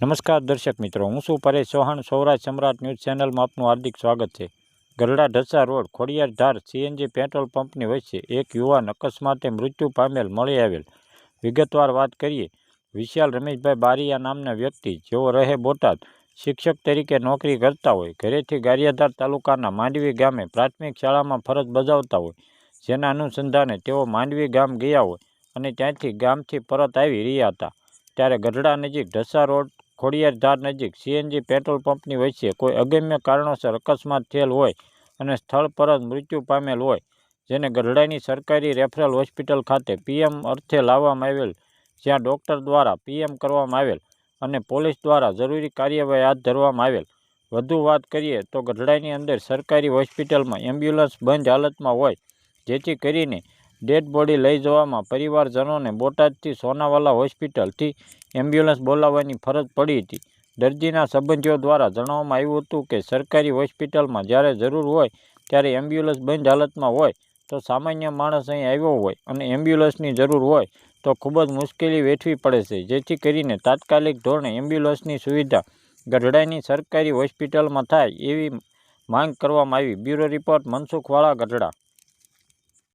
નમસ્કાર દર્શક મિત્રો, હું છું પરેશ ચૌહાણ. સૌરાષ્ટ્ર સમ્રાટ ન્યૂઝ ચેનલમાં આપનું હાર્દિક સ્વાગત છે. ગરડા ઢસા રોડ, ખોડિયાર ધાર સીએનજી પેટ્રોલ પંપની વચ્ચે એક યુવાન અકસ્માતે મૃત્યુ પામેલ મળી આવેલ. વિગતવાર વાત કરીએ, વિશાલ રમેશભાઈ બારિયા નામના વ્યક્તિ, જેઓ રહે બોટાદ. શિક્ષક તરીકે નોકરી કરતા હોય, ઘરેથી ગારિયાધાર તાલુકાના માંડવી ગામે પ્રાથમિક શાળામાં ફરજ બજાવતા હોય, જેના અનુસંધાને તેઓ માંડવી ગામ ગયા હોય અને ત્યાંથી ગામથી પરત આવી રહ્યા હતા. ત્યારે ગઢડા નજીક ઢસા રોડ ખોડિયાર ધાર નજીક સીએનજી પેટ્રોલ પંપની વચ્ચે કોઈ અગમ્ય કારણોસર અકસ્માત થયેલ હોય અને સ્થળ પર જ મૃત્યુ પામેલ હોય, જેને ગઢડાની સરકારી રેફરલ હોસ્પિટલ ખાતે પીએમ અર્થે લાવવામાં આવેલ, જ્યાં ડૉક્ટર દ્વારા પીએમ કરવામાં આવેલ અને પોલીસ દ્વારા જરૂરી કાર્યવાહી હાથ ધરવામાં આવેલ. વધુ વાત કરીએ તો ગઢડાની અંદર સરકારી હોસ્પિટલમાં એમ્બ્યુલન્સ બંધ હાલતમાં હોય, જેથી કરીને ડેડ બોડી લઈ જવામાં પરિવારજનોને બોટાદથી સોનાવાલા હોસ્પિટલથી એમ્બ્યુલન્સ બોલાવવાની ફરજ પડી હતી. દર્દીના સંબંધીઓ દ્વારા જણાવવામાં આવ્યું હતું કે સરકારી હોસ્પિટલમાં જ્યારે જરૂર હોય ત્યારે એમ્બ્યુલન્સ બંધ હાલતમાં હોય તો સામાન્ય માણસ અહીં આવ્યો હોય અને એમ્બ્યુલન્સની જરૂર હોય તો ખૂબ જ મુશ્કેલી વેઠવી પડે છે, જેથી કરીને તાત્કાલિક ધોરણે એમ્બ્યુલન્સની સુવિધા ગઢડાની સરકારી હોસ્પિટલમાં થાય એવી માંગ કરવામાં આવી. Bureau report Mansukhwala Gadhada.